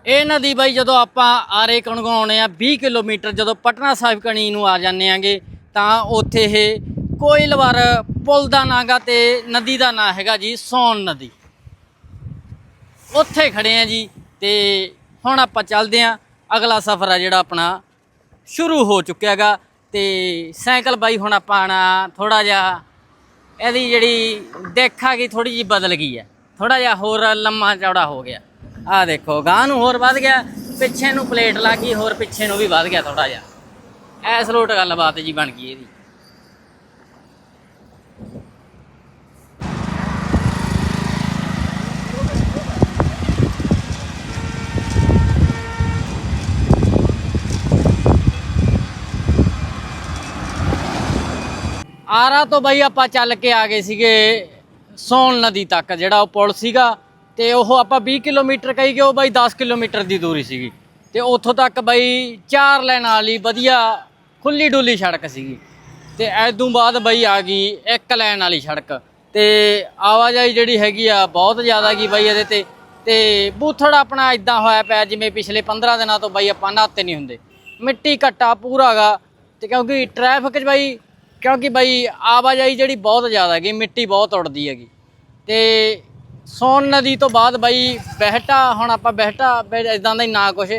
ਇਹ ਨਦੀ ਬਾਈ ਜਦੋਂ ਆਪਾਂ ਆਰੇ ਕਣਗੋਂ ਆਉਣੇ ਆ 20 ਕਿਲੋਮੀਟਰ, ਜਦੋਂ ਪਟਨਾ ਸਾਹਿਬ ਕਣੀ ਨੂੰ ਆ ਜਾਂਦੇ ਆਂਗੇ, ਤਾਂ ਉੱਥੇ ਇਹ ਕੋਇਲਵਰ ਪੁਲ ਦਾ ਨਾਂ ਗਾ ਤੇ ਨਦੀ ਦਾ ਨਾਂ ਹੈਗਾ ਜੀ ਸੋਨ ਨਦੀ। ਉੱਥੇ ਖੜੇ ਆ ਜੀ ਤੇ ਹੁਣ ਆਪਾਂ ਚੱਲਦੇ ਆ। ਅਗਲਾ ਸਫ਼ਰ ਆ ਜਿਹੜਾ ਆਪਣਾ ਸ਼ੁਰੂ ਹੋ ਚੁੱਕਿਆ ਹੈਗਾ ਤੇ ਸਾਈਕਲ ਬਾਈ ਹੁਣ ਆਪਾਂ ਨਾ ਥੋੜਾ ਜਿਹਾ ਇਹਦੀ ਜਿਹੜੀ ਦੇਖ ਆ ਗਈ ਥੋੜੀ ਜਿਹੀ ਬਦਲ ਗਈ ਹੈ। ਥੋੜਾ ਜਿਹਾ ਹੋਰ ਲੰਮਾ ਚੌੜਾ ਹੋ ਗਿਆ। ਆਹ ਦੇਖੋ ਗਾਂ ਨੂੰ ਹੋਰ ਵੱਧ ਗਿਆ, ਪਿੱਛੇ ਨੂੰ ਪਲੇਟ ਲੱਗ ਗਈ, ਹੋਰ ਪਿੱਛੇ ਨੂੰ ਵੀ ਵੱਧ ਗਿਆ ਥੋੜਾ ਜਿਹਾ। ਐਸ ਲੋਟ ਗੱਲਬਾਤ ਜੀ ਬਣ ਗਈ ਇਹਦੀ। ਆਰਾ ਤੋਂ ਬਾਈ ਆਪਾਂ ਚੱਲ ਕੇ ਆ ਗਏ ਸੀਗੇ ਸੋਨ ਨਦੀ ਤੱਕ, ਜਿਹੜਾ ਉਹ ਪੁਲ ਸੀਗਾ। ਤੇ ਉਹ ਆਪਾਂ 20 ਕਿਲੋਮੀਟਰ ਕਹੀ ਗਏ ਉਹ ਬਾਈ 10 ਕਿਲੋਮੀਟਰ ਦੀ ਦੂਰੀ ਸੀਗੀ। ਤੇ ਉੱਥੋਂ ਤੱਕ ਬਈ ਚਾਰ ਲੈਣ ਵਾਲੀ ਵਧੀਆ ਖੁੱਲੀ ਡੁੱਲੀ ਸੜਕ ਸੀਗੀ। ਤੇ ਐਦੋਂ ਬਾਅਦ ਬਈ ਆ ਗਈ ਇੱਕ ਲੈਣ ਵਾਲੀ ਸੜਕ। ਤੇ ਆਵਾਜਾਈ ਜਿਹੜੀ ਹੈਗੀ ਆ ਬਹੁਤ ਜ਼ਿਆਦਾ ਗਈ ਬਈ ਇਹਦੇ ਤੇ। ਤੇ ਬੂਥੜ ਆਪਣਾ ਇਦਾਂ ਹੋਇਆ ਪਿਆ ਜਿਵੇਂ ਪਿਛਲੇ 15 ਦਿਨਾਂ ਤੋਂ ਬਾਈ ਆਪਾਂ ਨਹਾਤੇ ਨਹੀਂ ਹੁੰਦੇ। ਮਿੱਟੀ ਘੱਟਾ ਪੂਰਾਗਾ ਤੇ ਕਿਉਂਕਿ ਟ੍ਰੈਫਿਕ 'ਚ ਬਈ ਕਿਉਂਕਿ ਬਈ ਆਵਾਜਾਈ ਜਿਹੜੀ ਬਹੁਤ ਜ਼ਿਆਦਾ ਹੈਗੀ, ਮਿੱਟੀ ਬਹੁਤ ਉੜਦੀ ਹੈਗੀ। ਤੇ ਸੋਨ ਨਦੀ ਤੋਂ ਬਾਅਦ ਬਈ ਬਹਿਟਾ, ਹੁਣ ਆਪਾਂ ਬਹਿਟਾ ਇਦਾਂ ਦਾ ਹੀ ਨਾ ਕੁਛ,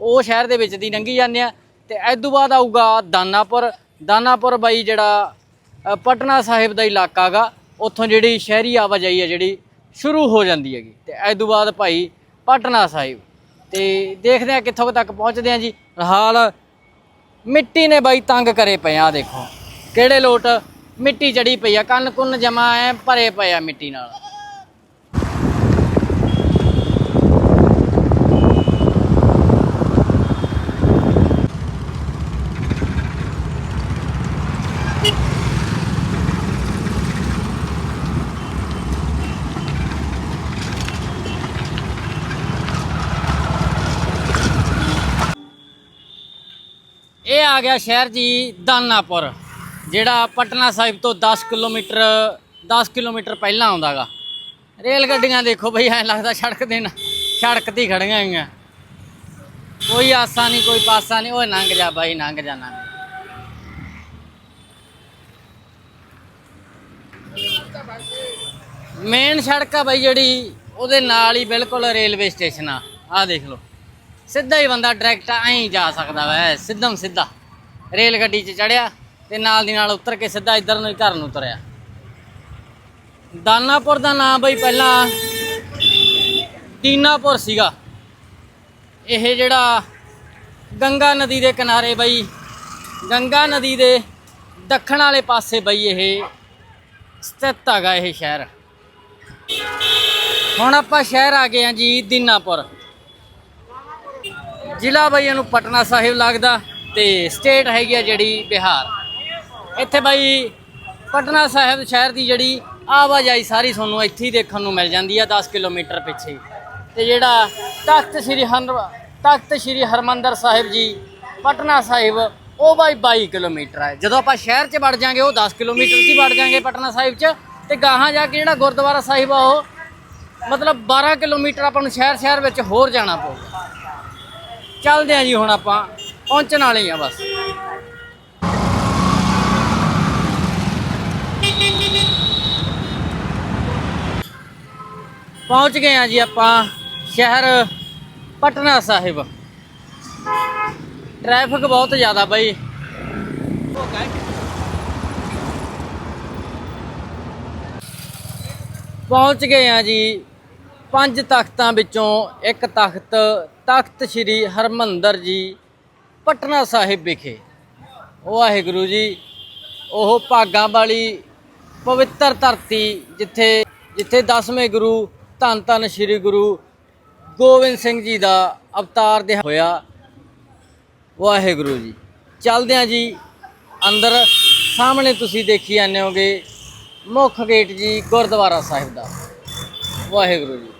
ਉਹ ਸ਼ਹਿਰ ਦੇ ਵਿੱਚ ਦੀ ਲੰਘੀ ਜਾਂਦੇ ਆ। ਤੇ ਇਸ ਤੋਂ ਬਾਅਦ ਆਊਗਾ ਦਾਨਾਪੁਰ। ਦਾਨਾਪੁਰ ਬਾਈ ਜਿਹੜਾ ਪਟਨਾ ਸਾਹਿਬ ਦਾ ਇਲਾਕਾ ਗਾ ਉੱਥੋਂ ਜਿਹੜੀ ਸ਼ਹਿਰੀ ਆਵਾਜਾਈ ਹੈ ਜਿਹੜੀ ਸ਼ੁਰੂ ਹੋ ਜਾਂਦੀ ਹੈਗੀ। ਤੇ ਇਸ ਤੋਂ ਬਾਅਦ ਭਾਈ ਪਟਨਾ ਸਾਹਿਬ। ਤੇ ਦੇਖਦੇ ਆ ਕਿੱਥੋਂ ਤੱਕ ਪਹੁੰਚਦੇ ਆ ਜੀ। ਹਾਲ ਮਿੱਟੀ ਨੇ ਬਾਈ ਤੰਗ ਕਰੇ ਪਏ ਆ ਦੇਖੋ। ਕਿਹੜੇ ਲੋਟ? ਮਿੱਟੀ ਚੜੀ ਪਈ ਆ, ਕੰਨ ਕੁੰਨ ਜਮਾ ਐ ਭਰੇ ਪਏ ਆ ਮਿੱਟੀ ਨਾਲ। ਇਹ ਆ ਗਿਆ ਸ਼ਹਿਰ ਜੀ ਦਾਨਾਪੁਰ। ਜਿਹੜਾ ਪਟਨਾ ਸਾਹਿਬ ਤੋਂ 10 ਕਿਲੋਮੀਟਰ 10 ਕਿਲੋਮੀਟਰ ਪਹਿਲਾਂ ਆਉਂਦਾਗਾ। ਰੇਲ ਗੱਡੀਆਂ ਦੇਖੋ ਬਈ, ਐ ਲੱਗਦਾ ਸੜਕ ਦੇ ਨਾ ਸੜਕ ਤੇ ਹੀ ਖੜੀਆਂ ਹੋਈਆਂ। ਕੋਈ ਆਸਾ ਨਹੀਂ, ਕੋਈ ਪਾਸਾ ਨਹੀਂ। ਓਏ ਲੰਘ ਜਾ ਬਾਈ, ਲੰਘ ਜਾ ਮੇਨ ਸੜਕ ਆ ਬਾਈ ਜਿਹੜੀ, ਉਹਦੇ ਨਾਲ ਹੀ ਬਿਲਕੁਲ ਰੇਲਵੇ ਸਟੇਸ਼ਨ ਆ। ਆਹ ਦੇਖ ਲਓ। ਸਿੱਧਾ ਹੀ ਬੰਦਾ ਡਾਇਰੈਕਟ ਐਂ ਜਾ ਸਕਦਾ ਵੈ, ਸਿੱਧਮ ਸਿੱਧਾ। ਰੇਲ ਗੱਡੀ 'ਚ ਚੜਿਆ ਤੇ ਨਾਲ ਦੀ ਨਾਲ ਉਤਰ ਕੇ ਸਿੱਧਾ ਇੱਧਰ ਨੂੰ ਹੀ ਘਰ ਨੂੰ ਤੁਰਿਆ ਦਾਨਾਪੁਰ ਦਾ ਨਾਮ ਬਈ ਪਹਿਲਾਂ ਟੀਨਾਪੁਰ ਸੀਗਾ। ਇਹ ਜਿਹੜਾ ਗੰਗਾ ਨਦੀ ਦੇ ਕਿਨਾਰੇ ਬਈ, ਗੰਗਾ ਨਦੀ ਦੇ ਦੱਖਣ ਵਾਲੇ ਪਾਸੇ ਬਈ ਇਹ ਸਥਿਤ ਹੈਗਾ ਇਹ ਸ਼ਹਿਰ। ਹੁਣ ਆਪਾਂ ਸ਼ਹਿਰ ਆ ਗਏ ਆ ਜੀ ਦੀਨਾਪੁਰ। ਜ਼ਿਲ੍ਹਾ ਬਾਈ ਇਹਨੂੰ ਪਟਨਾ ਸਾਹਿਬ ਲੱਗਦਾ ਤੇ ਸਟੇਟ ਹੈਗੀ ਆ ਜਿਹੜੀ ਬਿਹਾਰ। ਇੱਥੇ ਬਾਈ ਪਟਨਾ ਸਾਹਿਬ ਸ਼ਹਿਰ ਦੀ ਜਿਹੜੀ ਆਵਾਜਾਈ ਸਾਰੀ ਤੁਹਾਨੂੰ ਇੱਥੇ ਹੀ ਦੇਖਣ ਨੂੰ ਮਿਲ ਜਾਂਦੀ ਆ 10 ਕਿਲੋਮੀਟਰ ਪਿੱਛੇ। ਹੀ। ਤੇ ਜਿਹੜਾ ਤਖਤ ਸ੍ਰੀ ਹਰ ਤਖਤ ਸ੍ਰੀ ਹਰਮੰਦਰ ਸਾਹਿਬ ਜੀ, ਪਟਨਾ ਸਾਹਿਬ, ਉਹ ਬਾਈ 22 ਕਿਲੋਮੀਟਰ ਹੈ ਜਦੋਂ ਆਪਾਂ ਸ਼ਹਿਰ 'ਚ ਵੜ ਜਾਾਂਗੇ, ਉਹ 10 ਕਿਲੋਮੀਟਰ 'ਚ ਹੀ ਵੜ ਜਾਾਂਗੇ ਪਟਨਾ ਸਾਹਿਬ 'ਚ। ਤੇ ਗਾਹਾਂ ਜਾ ਕੇ ਜਿਹੜਾ ਗੁਰਦੁਆਰਾ ਸਾਹਿਬ ਆ, ਉਹ ਮਤਲਬ 12 ਕਿਲੋਮੀਟਰ ਆਪਾਂ ਨੂੰ ਸ਼ਹਿਰ ਸ਼ਹਿਰ ਵਿੱਚ ਹੋਰ ਜਾਣਾ ਪਊਗਾ। ਚੱਲਦੇ ਆਂ ਜੀ ਹੁਣ ਆਪਾਂ, ਪਹੁੰਚਣ ਵਾਲੇ ਆ ਬਸ। ਪਹੁੰਚ ਗਏ ਆ ਜੀ ਆਪਾਂ ਸ਼ਹਿਰ ਪਟਨਾ ਸਾਹਿਬ। ਟ੍ਰੈਫਿਕ ਬਹੁਤ ਜ਼ਿਆਦਾ ਬਾਈ। ਪਹੁੰਚ ਗਏ ਆ ਜੀ ਪੰਜ ਤਖਤਾਂ ਵਿੱਚੋਂ ਇੱਕ ਤਖਤ ਤਖਤ ਸ੍ਰੀ ਹਰਮੰਦਰ ਜੀ ਪਟਨਾ ਸਾਹਿਬ ਵਿਖੇ। ਵਾਹਿਗੁਰੂ ਜੀ, ਉਹ ਭਾਗਾਂ ਵਾਲੀ ਪਵਿੱਤਰ ਧਰਤੀ ਜਿੱਥੇ ਜਿੱਥੇ ਦਸਵੇਂ ਗੁਰੂ ਧੰਨ ਧੰਨ ਸ੍ਰੀ ਗੁਰੂ ਗੋਬਿੰਦ ਸਿੰਘ ਜੀ ਦਾ ਅਵਤਾਰ ਦੇ ਹੋਇਆ। ਵਾਹਿਗੁਰੂ ਜੀ। ਚੱਲਦੇ ਆ ਜੀ ਅੰਦਰ ਸਾਹਮਣੇ ਤੁਸੀਂ ਦੇਖੀ ਜਾਂਦੇ ਹੋਗੇ ਮੁੱਖ ਗੇਟ ਜੀ ਗੁਰਦੁਆਰਾ ਸਾਹਿਬ ਦਾ। ਵਾਹਿਗੁਰੂ ਜੀ।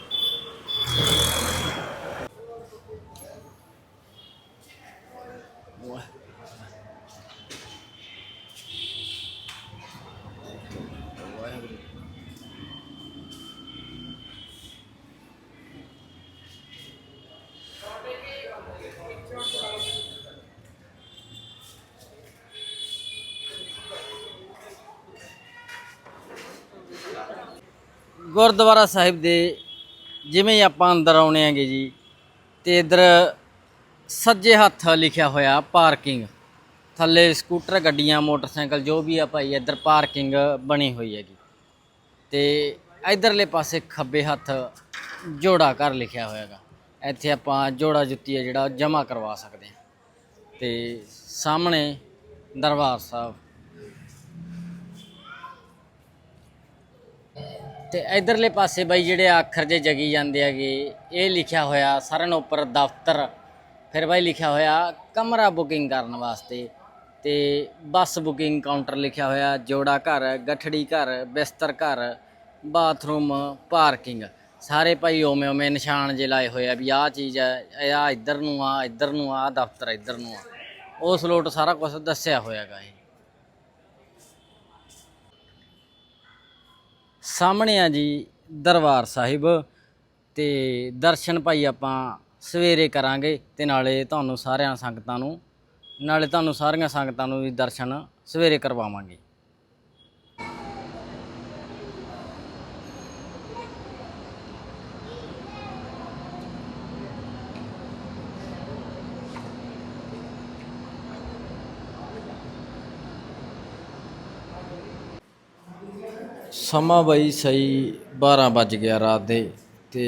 ਗੁਰਦੁਆਰਾ ਸਾਹਿਬ ਦੇ ਜਿਵੇਂ ਆਪਾਂ ਅੰਦਰ ਆਉਣੇ ਆਂਗੇ ਜੀ ਤੇ ਇਧਰ ਸੱਜੇ ਹੱਥ ਲਿਖਿਆ ਹੋਇਆ ਪਾਰਕਿੰਗ। ਥੱਲੇ ਸਕੂਟਰ, ਗੱਡੀਆਂ, ਮੋਟਰਸਾਈਕਲ, ਜੋ ਵੀ ਆ ਭਾਈ, ਇੱਧਰ ਪਾਰਕਿੰਗ ਬਣੀ ਹੋਈ ਹੈਗੀ। ਤੇ ਇਧਰਲੇ ਪਾਸੇ ਖੱਬੇ ਹੱਥ ਜੋੜਾ ਘਰ ਲਿਖਿਆ ਹੋਇਆਗਾ ਇੱਥੇ ਆਪਾਂ ਜੋੜਾ ਜੁੱਤੀ ਹੈ ਜਿਹੜਾ ਜਮ੍ਹਾਂ ਕਰਵਾ ਸਕਦੇ ਹਾਂ। ਤੇ ਸਾਹਮਣੇ ਦਰਬਾਰ ਸਾਹਿਬ ਤੇ ਇਧਰਲੇ ਪਾਸੇ ਬਾਈ ਜਿਹੜੇ ਅੱਖਰ ਜੇ ਜਗੀ ਜਾਂਦੇ ਹੈਗੇ, ਇਹ ਲਿਖਿਆ ਹੋਇਆ ਸਾਰਿਆਂ ਨੂੰ ਉੱਪਰ ਦਫ਼ਤਰ। ਫਿਰ ਬਾਈ ਲਿਖਿਆ ਹੋਇਆ ਕਮਰਾ ਬੁਕਿੰਗ ਕਰਨ ਵਾਸਤੇ ਤੇ ਬੱਸ ਬੁਕਿੰਗ ਕਾਊਂਟਰ ਲਿਖਿਆ ਹੋਇਆ, ਜੋੜਾ ਘਰ, ਗਠੜੀ ਘਰ, ਬਿਸਤਰ ਘਰ, ਬਾਥਰੂਮ, ਪਾਰਕਿੰਗ। ਸਾਰੇ ਭਾਈ ਓਵੇਂ ਓਵੇਂ ਨਿਸ਼ਾਨ ਜੇ ਲਾਏ ਹੋਏ ਆ ਵੀ ਆਹ ਚੀਜ਼ ਹੈ ਆ ਇੱਧਰ ਨੂੰ ਆ, ਇੱਧਰ ਨੂੰ ਆ ਦਫ਼ਤਰ ਇੱਧਰ ਨੂੰ ਆ। ਉਹ ਸਲੋਟ ਸਾਰਾ ਕੁਝ ਦੱਸਿਆ ਹੋਇਆਗਾ ਇਹ। ਸਾਹਮਣੇ ਆ ਜੀ ਦਰਬਾਰ ਸਾਹਿਬ ਤੇ ਦਰਸ਼ਨ ਭਾਈ ਆਪਾਂ ਸਵੇਰੇ ਕਰਾਂਗੇ ਤੇ ਨਾਲੇ ਤੁਹਾਨੂੰ ਸਾਰਿਆਂ ਸੰਗਤਾਂ ਨੂੰ, ਨਾਲੇ ਤੁਹਾਨੂੰ ਸਾਰੀਆਂ ਸੰਗਤਾਂ ਨੂੰ ਵੀ ਦਰਸ਼ਨ ਸਵੇਰੇ ਕਰਵਾਵਾਂਗੇ। ਸਮਾਂ ਬਈ ਸਹੀ 12 ਵੱਜ ਗਿਆ ਰਾਤ ਦੇ ਤੇ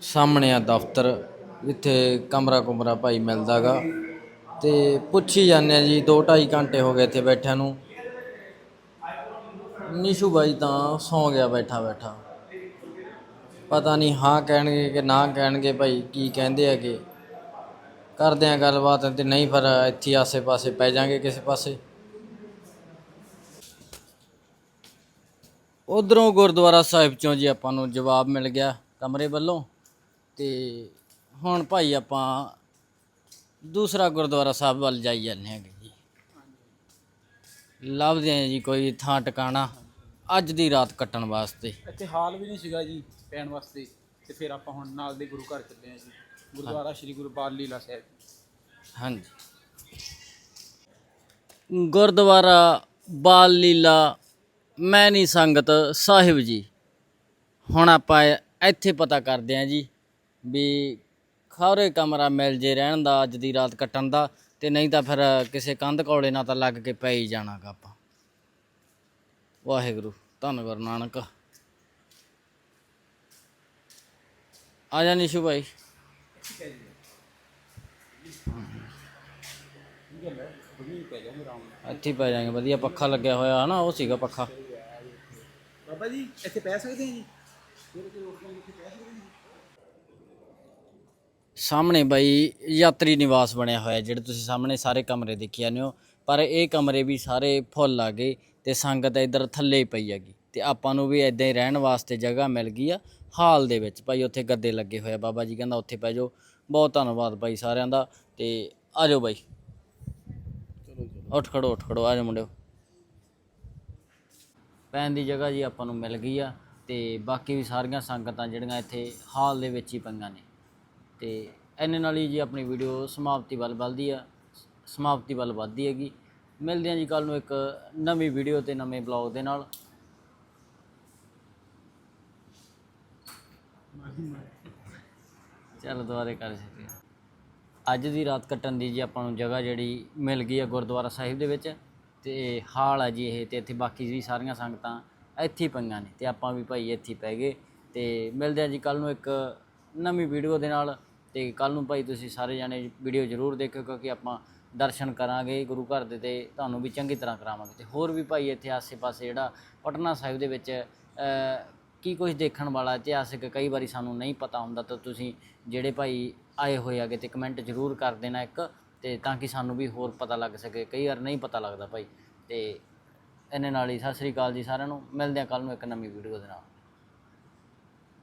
ਸਾਹਮਣੇ ਆ ਦਫ਼ਤਰ ਜਿੱਥੇ ਕਮਰਾ ਕੁਮਰਾ ਭਾਈ ਮਿਲਦਾਗਾ ਤੇ ਪੁੱਛੀ ਜਾਂਦੇ ਆ ਜੀ 2 2.5 ਘੰਟੇ ਹੋ ਗਏ ਇੱਥੇ ਬੈਠਿਆਂ ਨੂੰ। ਨਿਸ਼ੂ ਬਾਈ ਤਾਂ ਸੌ ਗਿਆ ਬੈਠਾ ਬੈਠਾ। ਪਤਾ ਨਹੀਂ ਹਾਂ ਕਹਿਣਗੇ ਕਿ ਨਾ ਕਹਿਣਗੇ ਭਾਈ, ਕੀ ਕਹਿੰਦੇ ਹੈਗੇ। ਕਰਦੇ ਆ ਗੱਲਬਾਤ ਤੇ ਨਹੀਂ ਫਿਰ ਇੱਥੇ ਆਸੇ-ਪਾਸੇ ਪੈ ਜਾਾਂਗੇ ਕਿਸੇ ਪਾਸੇ। ਉਧਰੋਂ ਗੁਰਦੁਆਰਾ ਸਾਹਿਬ ਚੋਂ ਜੀ ਆਪਾਂ ਨੂੰ ਜਵਾਬ ਮਿਲ ਗਿਆ ਕਮਰੇ ਵੱਲੋਂ ਤੇ ਹੁਣ ਭਾਈ ਆਪਾਂ ਦੂਸਰਾ ਗੁਰਦੁਆਰਾ ਸਾਹਿਬ ਵੱਲ ਜਾਈ ਜਾਂਦੇ ਹੈਗੇ ਜੀ। ਲੱਭਦੇ ਹਾਂ ਜੀ ਕੋਈ ਥਾਂ ਟਿਕਾਣਾ ਅੱਜ ਦੀ ਰਾਤ ਕੱਟਣ ਵਾਸਤੇ। ਇੱਥੇ ਹਾਲ ਵੀ ਨਹੀਂ ਸੀਗਾ ਜੀ ਪੈਣ ਵਾਸਤੇ ਤੇ ਫਿਰ ਆਪਾਂ ਹੁਣ ਨਾਲ ਦੇ ਗੁਰੂ ਘਰ ਚੱਲੇ ਆ ਜੀ। ਗੁਰਦੁਆਰਾ ਸ੍ਰੀ ਗੁਰੂ ਬਾਲ ਲੀਲਾ ਸਾਹਿਬ। ਹਾਂਜੀ। ਗੁਰਦੁਆਰਾ ਬਾਲ ਲੀਲਾ ਮੈਂ ਨਹੀਂ ਸੰਗਤ ਸਾਹਿਬ ਜੀ। ਹੁਣ ਆਪਾਂ ਇੱਥੇ ਪਤਾ ਕਰਦੇ ਹਾਂ ਜੀ ਵੀ ਖੌਰੇ ਕਮਰਾ ਮਿਲ ਜੇ ਰਹਿਣ ਦਾ ਅੱਜ ਦੀ ਰਾਤ ਕੱਟਣ ਦਾ ਤੇ ਨਹੀਂ ਤਾਂ ਫਿਰ ਕਿਸੇ ਕੰਧ ਕੌਲੇ ਨਾਲ ਤਾਂ ਲੱਗ ਕੇ ਪੈ ਹੀ ਜਾਣਾਗਾ ਆਪਾਂ। ਵਾਹਿਗੁਰੂ ਧੰਨ ਗੁਰੂ ਨਾਨਕ। ਆ ਜਾ ਨਿਸ਼ੂ ਭਾਈ। ਇੱਥੇ ਪੈ ਜਾਾਂਗੇ ਵਧੀਆ ਪੱਖਾ ਲੱਗਿਆ ਹੋਇਆ ਹਨਾ, ਉਹ ਸੀਗਾ ਪੱਖਾ। ਬਾਬਾ ਜੀ ਇੱਥੇ ਪੈ ਸਕਦੇ ਆ ਜੀ? ਸਾਹਮਣੇ ਬਾਈ ਯਾਤਰੀ ਨਿਵਾਸ ਬਣਿਆ ਹੋਇਆ ਜਿਹੜੇ ਤੁਸੀਂ ਸਾਹਮਣੇ ਸਾਰੇ ਕਮਰੇ ਦੇਖੀ ਜਾਂਦੇ ਹੋ ਪਰ ਇਹ ਕਮਰੇ ਵੀ ਸਾਰੇ ਫੁੱਲ ਆ ਗਏ ਤੇ ਸੰਗਤ ਇੱਧਰ ਥੱਲੇ ਹੀ ਪਈ ਹੈਗੀ ਤੇ ਆਪਾਂ ਨੂੰ ਵੀ ਇਦਾਂ ਹੀ ਰਹਿਣ ਵਾਸਤੇ ਜਗ੍ਹਾ ਮਿਲ ਗਈ ਆ ਹਾਲ ਦੇ ਵਿੱਚ। ਭਾਈ ਉੱਥੇ ਗੱਦੇ ਲੱਗੇ ਹੋਏ ਆ ਬਾਬਾ ਜੀ ਕਹਿੰਦਾ ਉੱਥੇ ਪੈ ਜਾਓ। ਬਹੁਤ ਧੰਨਵਾਦ ਭਾਈ ਸਾਰਿਆਂ ਦਾ ਤੇ ਆ ਜਾਓ ਬਾਈ। ਉੱਠ ਖੜੋ ਉੱਠ ਖੜੋ ਆ ਜਾਓ ਮੁੰਡਿਓ। ਪੈਣ ਦੀ ਜਗ੍ਹਾ ਜੀ ਆਪਾਂ ਨੂੰ ਮਿਲ ਗਈ ਆ ਤੇ ਬਾਕੀ ਵੀ ਸਾਰੀਆਂ ਸੰਗਤਾਂ ਜਿਹੜੀਆਂ ਇੱਥੇ ਹਾਲ ਦੇ ਵਿੱਚ ਹੀ ਪਈਆਂ ਨੇ। ਤੇ ਇੰਨੇ ਨਾਲ ਹੀ ਜੀ ਆਪਣੀ ਵੀਡੀਓ ਸਮਾਪਤੀ ਵੱਲ ਵੱਧਦੀ ਆ, ਸਮਾਪਤੀ ਵੱਲ ਵੱਧਦੀ ਹੈਗੀ। ਮਿਲਦੇ ਹਾਂ ਜੀ ਕੱਲ ਨੂੰ ਇੱਕ ਨਵੀਂ ਵੀਡੀਓ ਤੇ ਨਵੇਂ ਬਲੌਗ ਦੇ ਨਾਲ। ਚੱਲ ਦੁਬਾਰੇ ਕਰ ਸਕਦੇ ਅੱਜ ਦੀ ਰਾਤ ਕੱਟਣ ਦੀ ਜੀ ਆਪਾਂ ਨੂੰ ਜਗ੍ਹਾ ਜਿਹੜੀ ਮਿਲ ਗਈ ਹੈ ਗੁਰਦੁਆਰਾ ਸਾਹਿਬ ਦੇ ਵਿੱਚ। ਤੇ ਹਾਲ ਹੈ ਜੀ ਇਹ ਤੇ ਇੱਥੇ ਬਾਕੀ ਵੀ ਸਾਰੀਆਂ ਸੰਗਤਾਂ ਇੱਥੇ ਹੀ ਪਈਆਂ ਨੇ ਤੇ ਆਪਾਂ ਵੀ ਭਾਈ ਇੱਥੇ ਪੈ ਗਏ ਤੇ ਮਿਲਦੇ ਹਾਂ ਜੀ ਕੱਲ ਨੂੰ ਇੱਕ ਨਵੀਂ ਵੀਡੀਓ ਦੇ ਨਾਲ ਤੇ ਕੱਲ ਨੂੰ ਭਾਈ ਤੁਸੀਂ ਸਾਰੇ ਜਾਣੇ ਵੀਡੀਓ ਜ਼ਰੂਰ ਦੇਖਿਓ ਕਿਉਂਕਿ ਆਪਾਂ ਦਰਸ਼ਨ ਕਰਾਂਗੇ ਗੁਰੂ ਘਰ ਦੇ ਤੇ ਤੁਹਾਨੂੰ ਵੀ ਚੰਗੀ ਤਰ੍ਹਾਂ ਕਰਾਵਾਂਗੇ ਤੇ ਹੋਰ ਵੀ ਭਾਈ ਇੱਥੇ ਆਸੇ-ਪਾਸੇ ਜਿਹੜਾ ਪਟਨਾ ਸਾਹਿਬ ਦੇ ਵਿੱਚ ਕੀ ਕੁਝ ਦੇਖਣ ਵਾਲਾ ਇਤਿਹਾਸਿਕ ਕਈ ਵਾਰੀ ਸਾਨੂੰ ਨਹੀਂ ਪਤਾ ਹੁੰਦਾ ਤਾਂ ਤੁਸੀਂ ਜਿਹੜੇ ਭਾਈ ਆਏ ਹੋਏ ਆਗੇ ਤੇ ਕਮੈਂਟ ਜ਼ਰੂਰ ਕਰ ਦੇਣਾ ਇੱਕ। ਤੇ ਤਾਂ ਕਿ ਸਾਨੂੰ ਵੀ ਹੋਰ ਪਤਾ ਲੱਗ ਸਕੇ। ਕਈ ਵਾਰ ਨਹੀਂ ਪਤਾ ਲੱਗਦਾ ਭਾਈ। ਤੇ ਇੰਨੇ ਨਾਲ ਹੀ ਸਤਿ ਸ੍ਰੀ ਅਕਾਲ ਜੀ ਸਾਰਿਆਂ ਨੂੰ। ਮਿਲਦੇ ਹਾਂ ਕੱਲ ਨੂੰ ਇੱਕ ਨਵੀਂ ਵੀਡੀਓ ਦੇ ਨਾਲ।